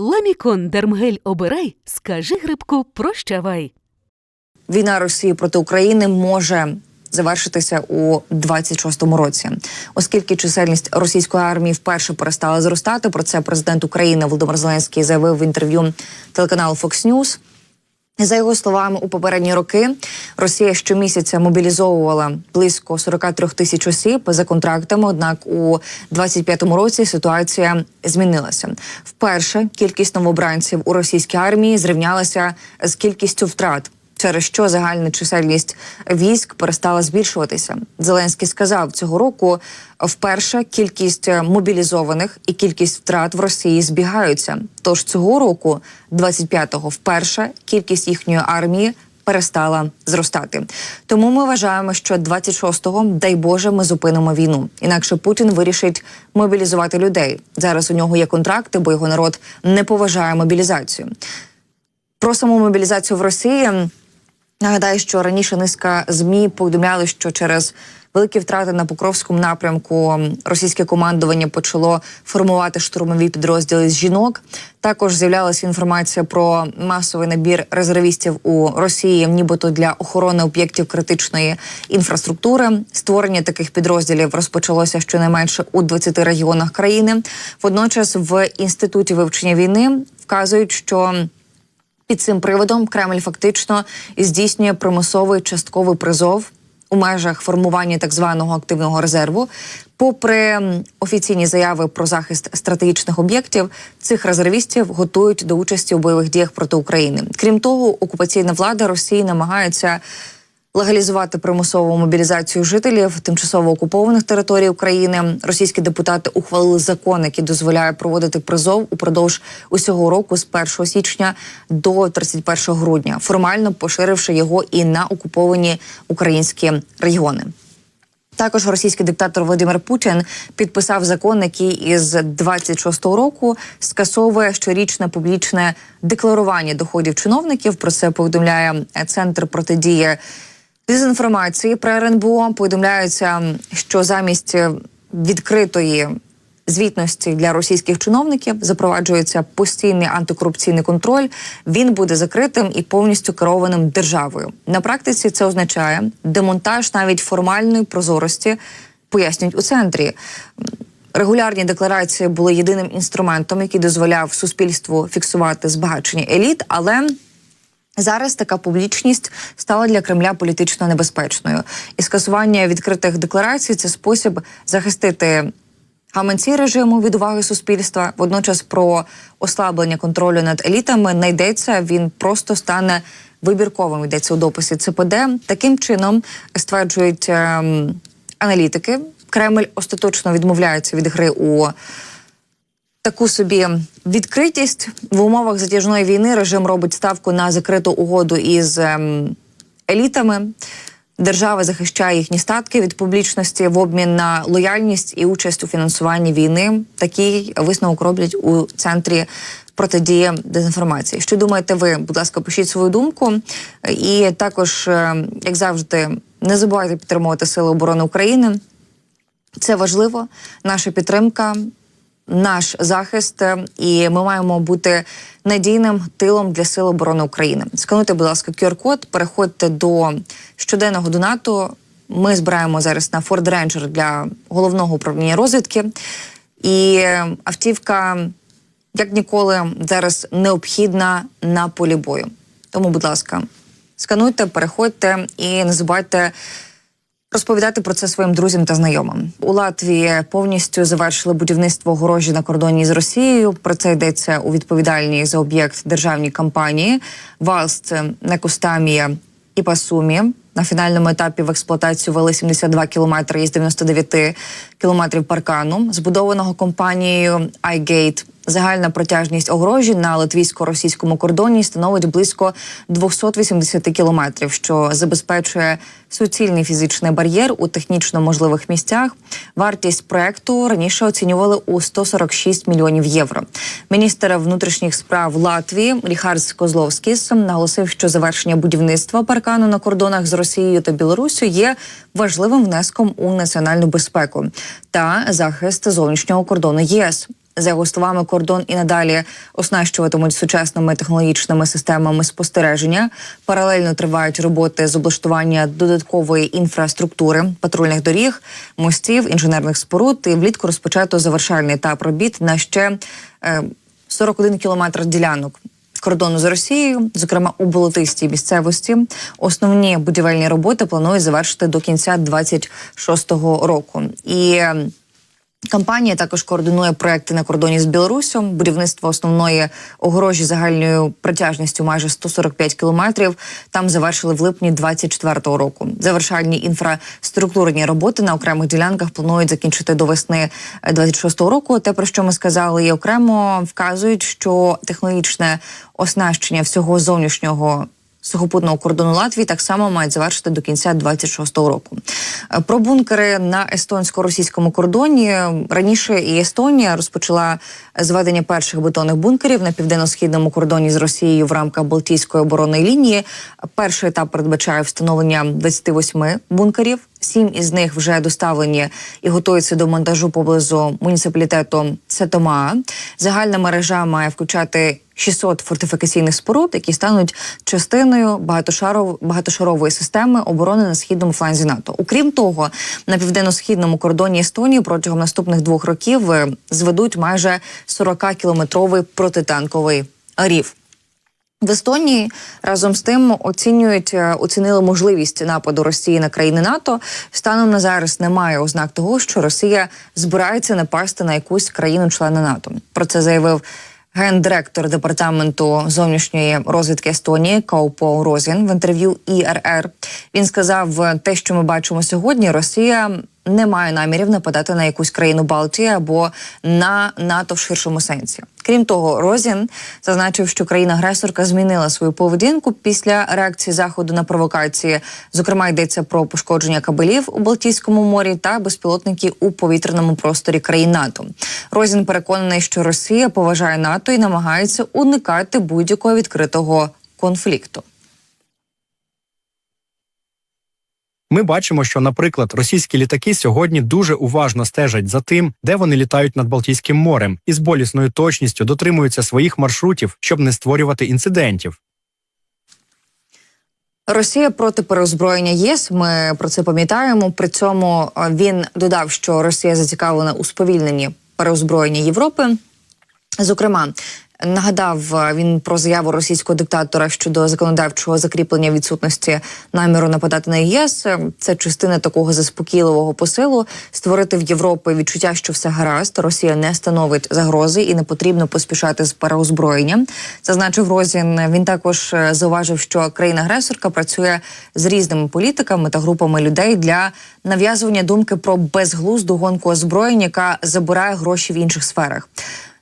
Ламікон Дермгель обирай, скажи грибку прощавай. Війна Росії проти України може завершитися у 26-му році, оскільки чисельність російської армії вперше перестала зростати. Про це президент України Володимир Зеленський заявив в інтерв'ю телеканалу Fox News. За його словами, у попередні роки Росія щомісяця мобілізовувала близько 43 тисяч осіб за контрактами. Однак у 25-му році ситуація змінилася. Вперше кількість новобранців у російській армії зрівнялася з кількістю втрат. Через що загальна чисельність військ перестала збільшуватися. Зеленський сказав цього року вперше кількість мобілізованих і кількість втрат в Росії збігаються. Тож цього року, 25-го, вперше кількість їхньої армії перестала зростати. Тому ми вважаємо, що 26-го, дай Боже, ми зупинимо війну. Інакше Путін вирішить мобілізувати людей. Зараз у нього є контракти, бо його народ не поважає мобілізацію. Про саму мобілізацію в Росії нагадаю, що раніше низка змі повідомляли, що через великі втрати на Покровському напрямку російське командування почало формувати штурмові підрозділи з жінок. Також з'являлася інформація про масовий набір резервістів у Росії, нібито для охорони об'єктів критичної інфраструктури. Створення таких підрозділів розпочалося щонайменше у 20 регіонах країни. Водночас в інституті вивчення війни вказують, що під цим приводом Кремль фактично здійснює примусовий частковий призов у межах формування так званого активного резерву. Попри офіційні заяви про захист стратегічних об'єктів, цих резервістів готують до участі у бойових діях проти України. Крім того, окупаційна влада Росії намагається легалізувати примусову мобілізацію жителів тимчасово окупованих територій України. Російські депутати ухвалили закон, який дозволяє проводити призов упродовж усього року з 1 січня до 31 грудня, формально поширивши його і на окуповані українські регіони. Також російський диктатор Володимир Путін підписав закон, який із 26-го року скасовує щорічне публічне декларування доходів чиновників. Про це повідомляє центр протидії дезінформації при РНБО. Повідомляється, що замість е, відкритої звітності для російських чиновників запроваджується постійний антикорупційний контроль. Він буде закритим і повністю керованим державою. На практиці це означає демонтаж навіть формальної прозорості, пояснюють у центрі. Регулярні декларації були єдиним інструментом, який дозволяв суспільству фіксувати збагачення еліт, але Зараз така публічність стала для Кремля політично небезпечною, і скасування відкритих декларацій це спосіб захистити гаманці режиму від уваги суспільства. Водночас про ослаблення контролю над елітами не йдеться. Він просто стане вибірковим. Йдеться у дописі ЦПД. Таким чином стверджують ем, аналітики. Кремль остаточно відмовляється від гри у таку собі відкритість в умовах затяжної війни. Режим робить ставку на закриту угоду із ем, елітами. Держава захищає їхні статки від публічності в обмін на лояльність і участь у фінансуванні війни. Такий висновок роблять у центрі протидії дезінформації. Що думаєте ви? Будь ласка, пишіть свою думку. І також, е, як завжди, не забувайте підтримувати Сили оборони України. Це важливо. Наша підтримка, наш захист, е, і ми маємо бути надійним тилом для сил оборони України. Скануйте, будь ласка, QR-код, переходьте до щоденного донату. Ми збираємо зараз на Ford Ranger для головного управління розвідки. І е, автівка, як ніколи, зараз необхідна на полі бою. Тому, будь ласка, скануйте, переходьте і не забувайте розповідати про це своїм друзям та знайомим. У Латвії повністю завершили будівництво огорожі на кордоні з Росією. Про це йдеться у відповідальній за об'єкт державній кампанії Валст Некустамія і Пасумі. На фінальному етапі в експлуатацію вели 72 кілометри із 99 кілометрів паркану, збудованого компанією iGate. Загальна протяжність огорожі на латвійсько-російському кордоні становить близько 280 кілометрів, що забезпечує суцільний фізичний бар'єр у технічно можливих місцях. Вартість проекту раніше оцінювали у 146 мільйонів євро. Міністр внутрішніх справ Латвії Ріхардс Козловськіс наголосив, що завершення будівництва паркану на кордонах з Росією та Білоруссю є важливим внеском у національну безпеку та захист зовнішнього кордону ЄС. За його словами, кордон і надалі оснащуватимуть сучасними технологічними системами спостереження. Паралельно тривають роботи з облаштування додаткової інфраструктури, патрульних доріг, мостів, інженерних споруд. І влітку розпочато завершальний етап робіт на ще е, 41 кілометр ділянок. Кордону з Росією, зокрема у болотистій місцевості, основні будівельні роботи планують завершити до кінця 26-го року. І Компанія також координує проекти на кордоні з Білоруссю, будівництво основної огорожі загальною протяжністю майже 145 кілометрів. Там завершили в липні 24-го року. Завершальні інфраструктурні роботи на окремих ділянках планують закінчити до весни е, 26-го року. Те про що ми сказали, і окремо вказують, що технологічне оснащення всього зовнішнього сухопутного кордону Латвії так само мають завершити до кінця 26-го року. Е, Про бункери на естонсько-російському кордоні раніше і Естонія розпочала зведення перших бетонних бункерів на південно-східному кордоні з Росією в рамках Балтійської оборонної лінії. Перший етап передбачає встановлення 28 бункерів. Сім із них вже доставлені і готуються до монтажу поблизу муніципалітету Сетомаа. Загальна мережа має включати 600 фортифікаційних споруд, які стануть частиною багатошаров... багатошарової системи оборони на східному фланзі НАТО. Окрім того, на південно-східному кордоні Естонії протягом наступних двох років е, зведуть майже 40-кілометровий протитанковий рів. В Естонії разом з тим оцінюють е, оцінили можливість нападу Росії на країни НАТО. Станом на зараз немає ознак того, що Росія збирається напасти на якусь країну-члена НАТО. Про це заявив гендиректор департаменту зовнішньої розвідки Естонії Каупо Розін в інтерв'ю ІРР. Він сказав, те, що ми бачимо сьогодні, Росія не має намірів нападати на якусь країну Балтії або на НАТО в ширшому сенсі. Крім того, Розін зазначив, що країна-агресорка змінила свою поведінку після реакції заходу на провокації. Зокрема, йдеться про пошкодження кабелів у Балтійському морі та безпілотники у повітряному просторі країн НАТО. Розін переконаний, що Росія поважає НАТО і намагається уникати будь-якого відкритого конфлікту. Ми бачимо, що, наприклад, російські літаки сьогодні дуже уважно стежать за тим, де вони літають над Балтійським морем, і з болісною точністю дотримуються своїх маршрутів, щоб не створювати інцидентів. Росія проти переозброєння ЄС. Ми про це пам'ятаємо. При цьому е, він додав, що Росія зацікавлена у сповільненні переозброєння Європи. Зокрема, нагадав е, він про заяву російського диктатора щодо законодавчого закріплення відсутності наміру нападати на ЄС. Е, Це частина такого заспокійливого посилу створити в Європі відчуття, що все гаразд. Росія не становить загрози і не потрібно поспішати з переозброєнням. Зазначив Розін. Він також е, зауважив, що країна-агресорка працює з різними політиками та групами людей для нав'язування думки про безглузду гонку озброєння, яка забирає гроші в інших сферах.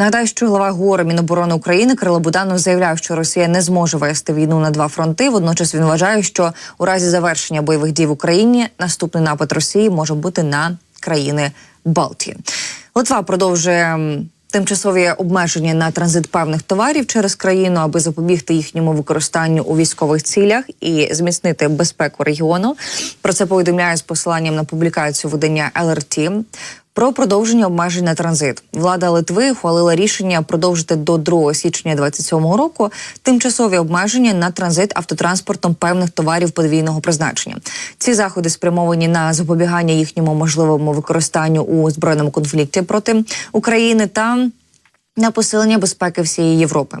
Нагадаю, що глава ГУР Міноборони України Кирило Буданов заявляв, що Росія не зможе вести війну на два фронти. Водночас він вважає, що у разі завершення бойових дій в Україні наступний напад Росії може бути на країни Балтії. Литва продовжує. Тимчасові обмеження на транзит певних товарів через країну, аби запобігти їхньому використанню у військових цілях і зміцнити безпеку регіону. Про це повідомляє з посиланням на публікацію видання ЛРТ. Про продовження обмежень на транзит влада Литви ухвалила рішення продовжити до 2 січня 2027 року тимчасові обмеження на транзит автотранспортом певних товарів подвійного призначення. Ці заходи спрямовані на запобігання їхньому можливому використанню у збройному конфлікті проти України та на посилення безпеки всієї Європи.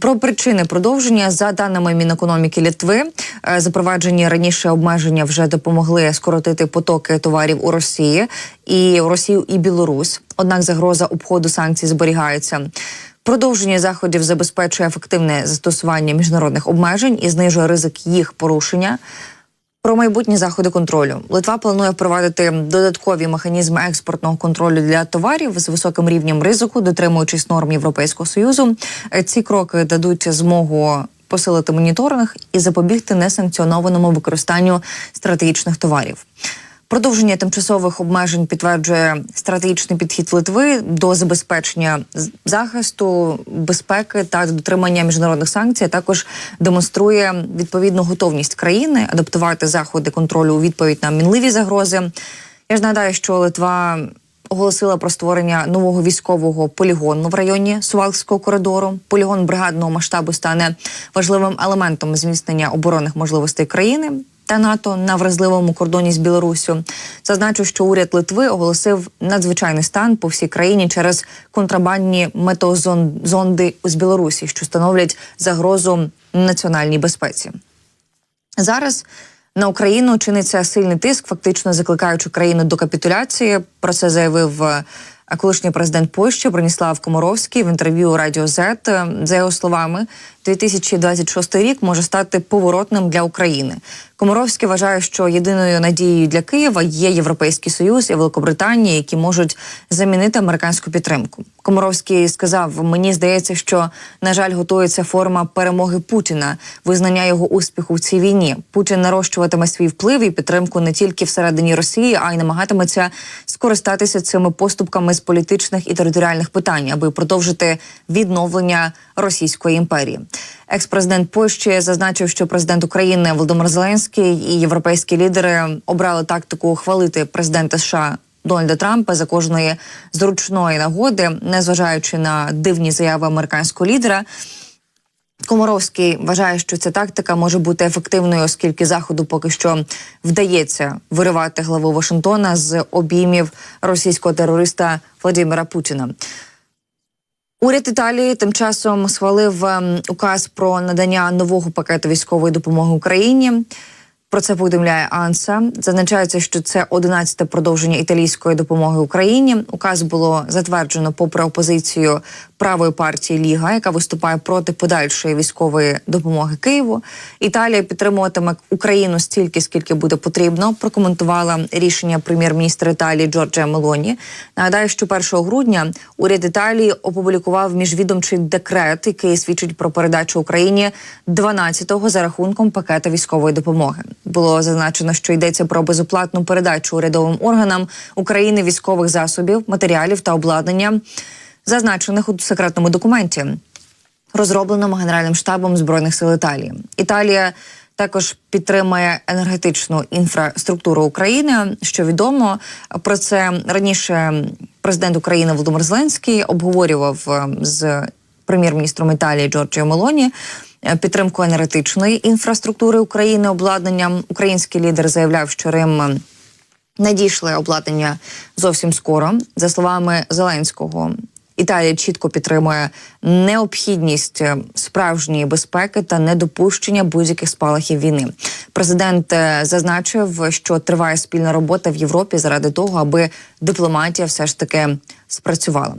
Про причини продовження за даними Мінекономіки Литви, е, запроваджені раніше обмеження вже допомогли скоротити потоки товарів у Росії і Росію і Білорусь. Однак загроза обходу санкцій зберігається. Продовження заходів забезпечує ефективне застосування міжнародних обмежень і знижує ризик їх порушення. Про майбутні заходи контролю Литва планує впровадити додаткові механізми експортного контролю для товарів з високим рівнем ризику, дотримуючись норм Європейського союзу. Е, Ці кроки дадуть змогу посилити моніторинг і запобігти несанкціонованому використанню стратегічних товарів. Продовження тимчасових обмежень підтверджує стратегічний підхід Литви до забезпечення захисту безпеки та дотримання міжнародних санкцій. а Також демонструє відповідну готовність країни адаптувати заходи контролю у відповідь на мінливі загрози. Я ж нагадаю, що Литва оголосила про створення нового військового полігону в районі Сувалського коридору. Полігон бригадного масштабу стане важливим елементом зміцнення оборонних можливостей країни та НАТО на вразливому кордоні з Білоруссю. Зазначу, що уряд Литви оголосив надзвичайний стан по всій країні через контрабандні метеозонди з Білорусі, що становлять загрозу національній безпеці. Зараз на Україну чиниться сильний тиск, фактично закликаючи країну до капітуляції. Про це заявив е, колишній президент Польщі Броніслав Комаровський в інтерв'ю Радіо. Е, За його словами, 2026 рік може стати поворотним для України. Комаровський вважає, що єдиною надією для Києва є Європейський Союз і Великобританія, які можуть замінити американську підтримку. Комаровський сказав: мені здається, що на жаль готується форма перемоги Путіна, визнання його успіху в цій війні. Путін нарощуватиме свій вплив і підтримку не тільки всередині Росії, а й намагатиметься скористатися цими поступками з політичних і територіальних питань, аби продовжити відновлення Російської імперії. Екс-президент Польщі зазначив, що президент України Володимир Зеленський і європейські лідери обрали тактику хвалити президента США. Дональда Трампа за кожної зручної нагоди, незважаючи на дивні заяви американського лідера. Комаровський вважає, що ця тактика може бути ефективною, оскільки заходу поки що вдається виривати главу Вашингтона з обіймів російського терориста Владимира Путіна. Уряд Італії тим часом схвалив ем, указ про надання нового пакету військової допомоги Україні. Про це повідомляє Анса. Зазначається, що це 11-те продовження італійської допомоги Україні. Указ було затверджено попри опозицію правої партії Ліга, яка виступає проти подальшої військової допомоги Києву. Італія підтримуватиме Україну стільки, скільки буде потрібно. Прокоментувала рішення прем'єр-міністра Італії Джорджа Мелоні. Нагадаю, що 1 грудня уряд Італії опублікував міжвідомчий декрет, який свідчить про передачу Україні 12-го за рахунком пакета військової допомоги. Було зазначено, що йдеться про безоплатну передачу урядовим органам України військових засобів, матеріалів та обладнання, зазначених у секретному документі, розробленому Генеральним штабом збройних сил Італії. Італія також підтримує енергетичну інфраструктуру України. Що відомо про це раніше президент України Володимир Зеленський обговорював е, з прем'єр-міністром Італії Джорджіо Мелоні підтримку енергетичної інфраструктури України обладнанням. Український лідер заявляв, що Рим. е, Надійшли обладнання зовсім скоро. За словами Зеленського, Італія чітко підтримує необхідність е, справжньої безпеки та недопущення будь-яких спалахів війни. Президент е, зазначив, що триває спільна робота в Європі заради того, аби дипломатія все ж таки спрацювала.